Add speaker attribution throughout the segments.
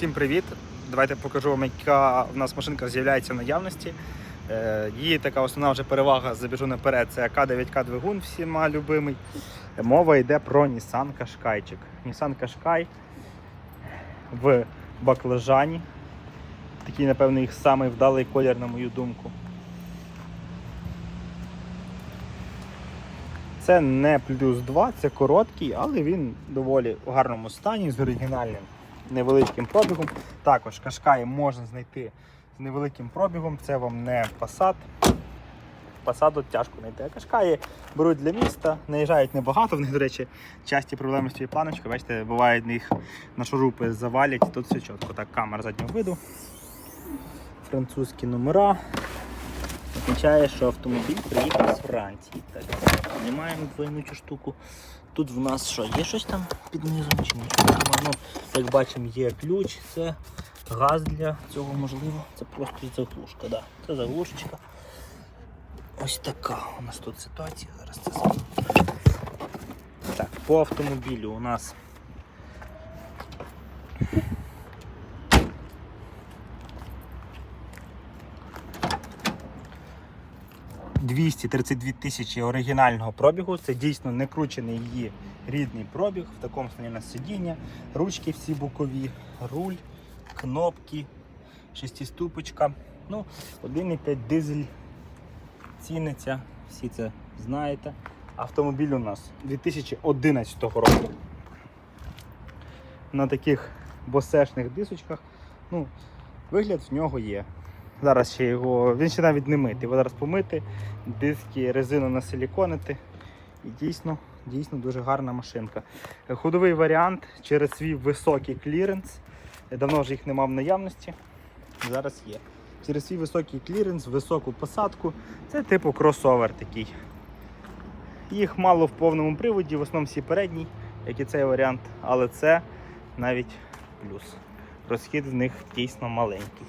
Speaker 1: Всім привіт! Давайте покажу вам, яка в нас машинка з'являється в наявності. Е, Її така основна вже перевага, забіжу наперед, це К9К двигун всіма любимий. Мова йде про Nissan Qashqai. Nissan Qashqai в баклажані. Такий, напевно, їх самий вдалий колір, на мою думку. Це не плюс 2, це короткий, але він доволі в гарному стані з оригінальним невеличким пробігом. Також кашкаї можна знайти з невеликим пробігом. Це вам не Passat. Passat тяжко знайти. Кашкаї беруть для міста, наїжджають небагато. В них, до речі, часті проблеми з цією планочкою. Бачите, буває, їх на шурупи завалять. Тут все чітко. Так, камера заднього виду. Французькі номера. Означає, що автомобіль приїхав з Франції. Так, знімаємо двойну штуку. Тут в нас що, є щось там під низом чи нічого немає? Ну, як бачимо, є ключ, це газ для цього можливо. Це просто заглушка, да. Це заглушечка. Ось така у нас тут ситуація. Зараз це зробимо. Так, по автомобілю у нас. ...232 тисячі оригінального пробігу. Це дійсно не кручений її рідний пробіг. В такому стані у нас сидіння, ручки всі бокові, руль, кнопки, шестиступочка. Ну, 1,5 дизель ціниться, всі це знаєте. Автомобіль у нас 2011 року. На таких босешних дисочках. Ну, вигляд в нього є. Зараз ще його, він ще навіть не митий. Його зараз помити, диски, резину насиліконити. І дійсно, дійсно дуже гарна машинка. Ходовий варіант через свій високий кліренс. Давно вже їх не мав в наявності. Зараз є. Через свій високий кліренс, високу посадку. Це типу кросовер такий. Їх мало в повному приводі, в основному всі передні, як і цей варіант, але це навіть плюс. Розхід в них дійсно маленький.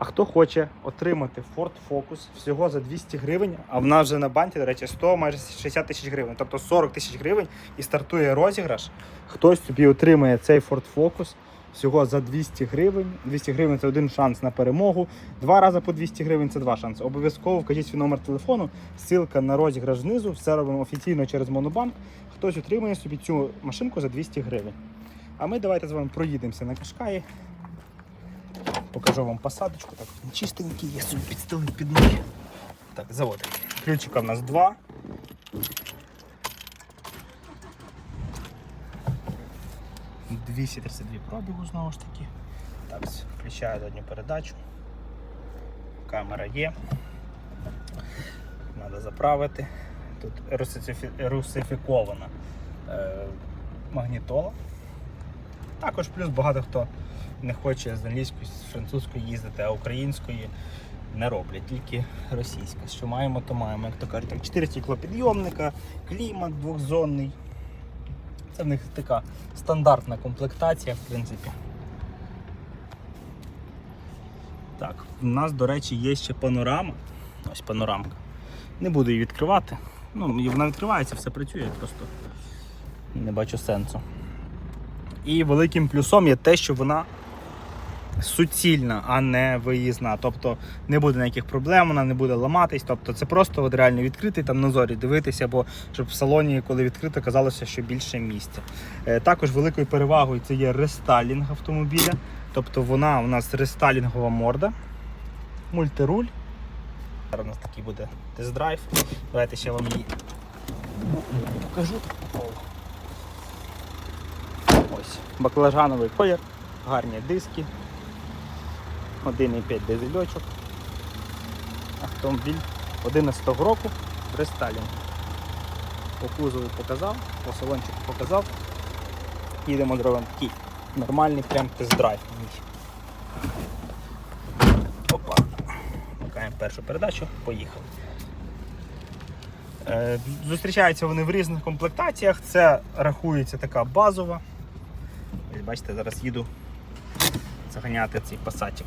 Speaker 1: А хто хоче отримати Ford Focus всього за 200 гривень, а в нас вже на банті, до речі, 100 майже 60 тисяч гривень, тобто 40 тисяч гривень і стартує розіграш. Хтось собі отримає цей Ford Focus всього за 200 гривень. 200 гривень це один шанс на перемогу. Два рази по 200 гривень це два шанси. Обов'язково вкажіть свій номер телефону, ссылка на розіграш знизу, все робимо офіційно через Монобанк. Хтось отримає собі цю машинку за 200 гривень. А ми давайте з вами проїдемося на Кашкаї. Покажу вам посадочку. Так, чистенький, є собі підстелив під ноги. Так, заводимо. Ключика в нас два. Двісті пробігу знову ж таки. Так, включаю задню передачу. Камера є. Треба заправити. Тут русифі- русифікована е, магнітола. Також плюс багато хто не хоче з англійської, з французької їздити, а української не роблять, тільки російська. Що маємо, то маємо. Як то кажуть, так, 4 стеклопідйомника, клімат двохзонний. Це в них така стандартна комплектація, в принципі. Так, у нас, до речі, є ще панорама. Ось панорамка. Не буду її відкривати. Ну, вона відкривається, все працює, просто не бачу сенсу. І великим плюсом є те, що вона суцільна, а не виїзна. Тобто не буде ніяких проблем, вона не буде ламатись. Тобто це просто от реально відкритий там на дивитися, бо щоб в салоні, коли відкрито, казалося, що більше місця. Е, Також великою перевагою це є рестайлінг автомобіля. Тобто вона у нас рестайлінгова морда, мультируль. Зараз у нас такий буде тест-драйв. Давайте ще вам її покажу. Ось, баклажановий колір, гарні диски, 1,5 дизельочок. Автомобіль 11 року в. По кузову показав, по салончику показав. Їдемо зробимо такий нормальний прям тест-драйв. Опа. Вмикаємо першу передачу, поїхали. Е, Зустрічаються вони в різних комплектаціях. Це рахується така базова. Бачите, зараз їду заганяти цей пасатик.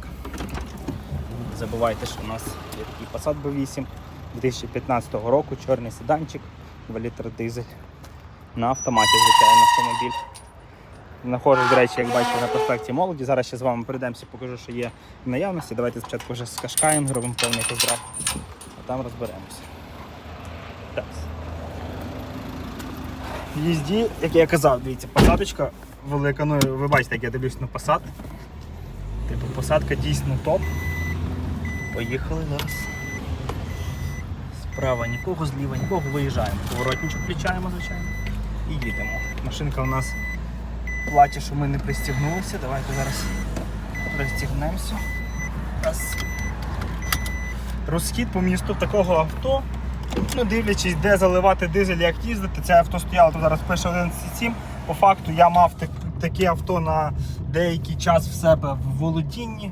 Speaker 1: Забувайте, що у нас є такий Passat B8 2015 року, чорний седанчик, 2 літр дизель. На автоматі, звичайно, автомобіль. Знаходжусь, до речі, як бачите, на проспекті молоді. Зараз ще з вами прийдемося, покажу, що є в наявності. Давайте спочатку вже з Кашкаєм зробимо повний поздрав, а там розберемося. В їзді, як я казав, дивіться, посадочка велика. Ну, ви бачите, як я дивлюсь на посад. Типу, посадка дійсно топ. Поїхали зараз. Справа нікого, зліва нікого, виїжджаємо. Поворотничок включаємо, звичайно. І їдемо. Машинка у нас плаче, що ми не пристігнулися. Давайте зараз пристігнемося. Раз. Розхід по місту такого авто. Ну, дивлячись, де заливати дизель, як їздити, це авто стояло, тут зараз пише 11,7. По факту я мав так- таке авто на деякий час в себе в володінні.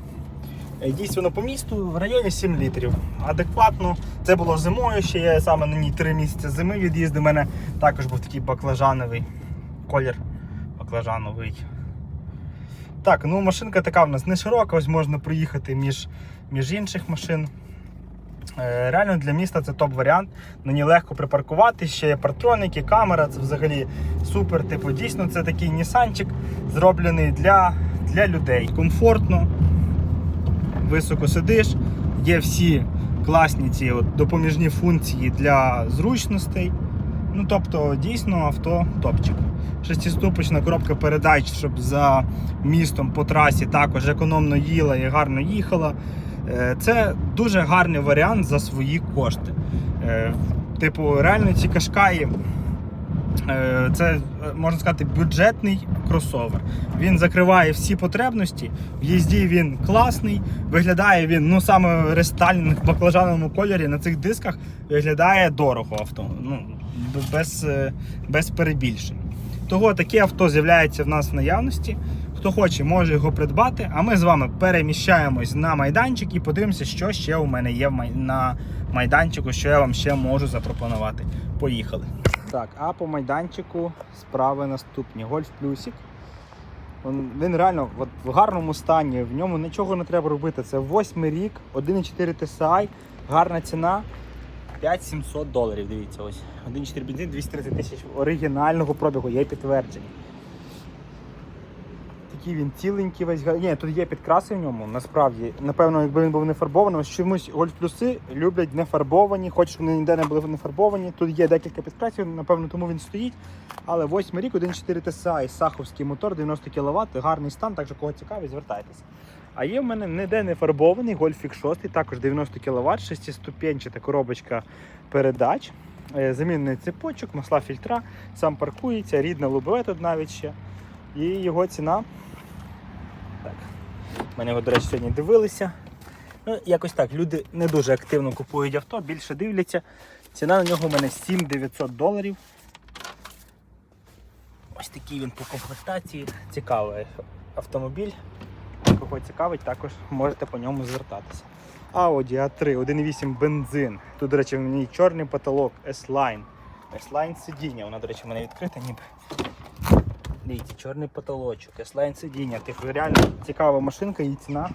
Speaker 1: Е, воно по місту в районі 7 літрів. Адекватно. Це було зимою, ще я саме на ній 3 місяці зими від'їздив. У мене також був такий баклажановий колір. Баклажановий. Так, ну машинка така в нас не широка, ось можна проїхати між, між інших машин. Е, Реально для міста це топ-варіант. На ній легко припаркувати, ще є партроники, камера, це взагалі супер. Типу, дійсно, це такий нісанчик, зроблений для, для людей. Комфортно, високо сидиш, є всі класні ці от допоміжні функції для зручностей. Ну, тобто, дійсно авто топчик. Шестиступочна коробка передач, щоб за містом по трасі також економно їла і гарно їхала. Е, Це дуже гарний варіант за свої кошти. Е, Типу, реально ці кашкаї. Е, Це е, можна сказати бюджетний кросовер. Він закриває всі потребності. В їзді він класний. Виглядає він, ну саме рестайлінг в баклажановому кольорі на цих дисках виглядає дорого авто. Ну, без, е, без перебільшень. Того таке авто з'являється в нас в наявності. Хто хоче, може його придбати. А ми з вами переміщаємось на майданчик і подивимося, що ще у мене є на майданчику, що я вам ще можу запропонувати. Поїхали. Так, а по майданчику справи наступні. Гольф плюсик. Він, він реально от, в гарному стані, в ньому нічого не треба робити. Це восьмий рік, 1,4 TSI, гарна ціна. 5700 доларів, дивіться, ось. 1,4 бензин, 230 тисяч оригінального пробігу, є підтвердження. Такий він ціленький весь. Ні, тут є підкраси в ньому, насправді. Напевно, якби він був не фарбований, чомусь гольф плюси люблять не фарбовані, хоч вони ніде не були не фарбовані. Тут є декілька підкрасів, напевно, тому він стоїть. Але 8 рік, 1,4 TSI, саховський мотор, 90 кВт, гарний стан, так що кого цікавить, звертайтеся. А є в мене ніде не фарбований Golf 6, також 90 кВт, шестиступенчата коробочка передач, е, замінний цепочок, масла фільтра, сам паркується, рідна лобове тут навіть ще. І його ціна. Так. Мене його, до речі, сьогодні дивилися. Ну, якось так, люди не дуже активно купують авто, більше дивляться. Ціна на нього у мене 7900 доларів. Ось такий він по комплектації. Цікавий автомобіль. Кого цікавить, також можете по ньому звертатися. Audi A3, 1.8 бензин. Тут, до речі, в ній чорний потолок, S-Line. S-Line сидіння, вона, до речі, в мене відкрита ніби. Дивіться, чорний потолочок, S-Line сидіння. Типу, реально цікава машинка, її ціна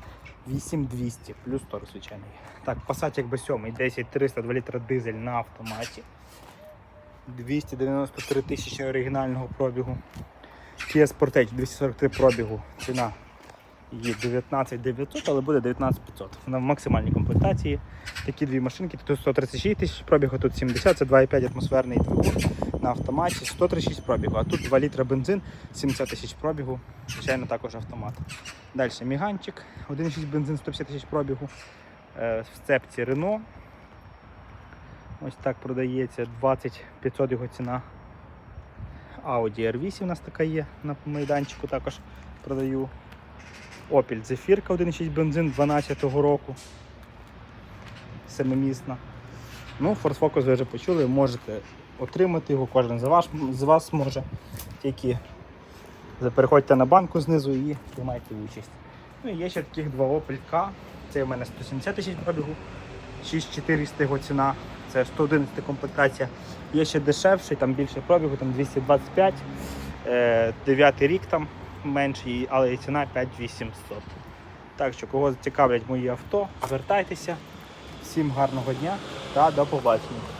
Speaker 1: 8200, плюс тор, звичайно. Так, Passat якби 7, 10300 2 літра дизель на автоматі. 293 тисячі оригінального пробігу. Kia Sportage 243 пробігу. Ціна її 19 900, але буде 19 500. Вона в максимальній комплектації. Такі дві машинки. Тут 136 тисяч пробігу, тут 70, це 2,5 атмосферний двигун на автоматі, 136 пробігу, а тут 2 літра бензин, 70 тисяч пробігу, звичайно, також автомат. Далі міганчик, 1,6 бензин, 150 тисяч пробігу. Е, В сцепці Renault. Ось так продається 20 500 його ціна. Audi R8 у нас така є на майданчику, також продаю. Opel Zafirka 1,6 бензин 12-го року. Семимісна. Ну, Ford Focus ви вже почули, можете отримати його, кожен за вас, з вас може. Тільки переходьте на банку знизу і приймайте участь. Ну і є ще таких два Opel Це в мене 170 тисяч пробігу, 6400 його ціна, це 111 комплектація. Є ще дешевший, там більше пробігу, там 225, е, 9 рік там менший, але і ціна 5800. Так що, кого цікавлять мої авто, звертайтеся. Всім гарного дня та до побачення.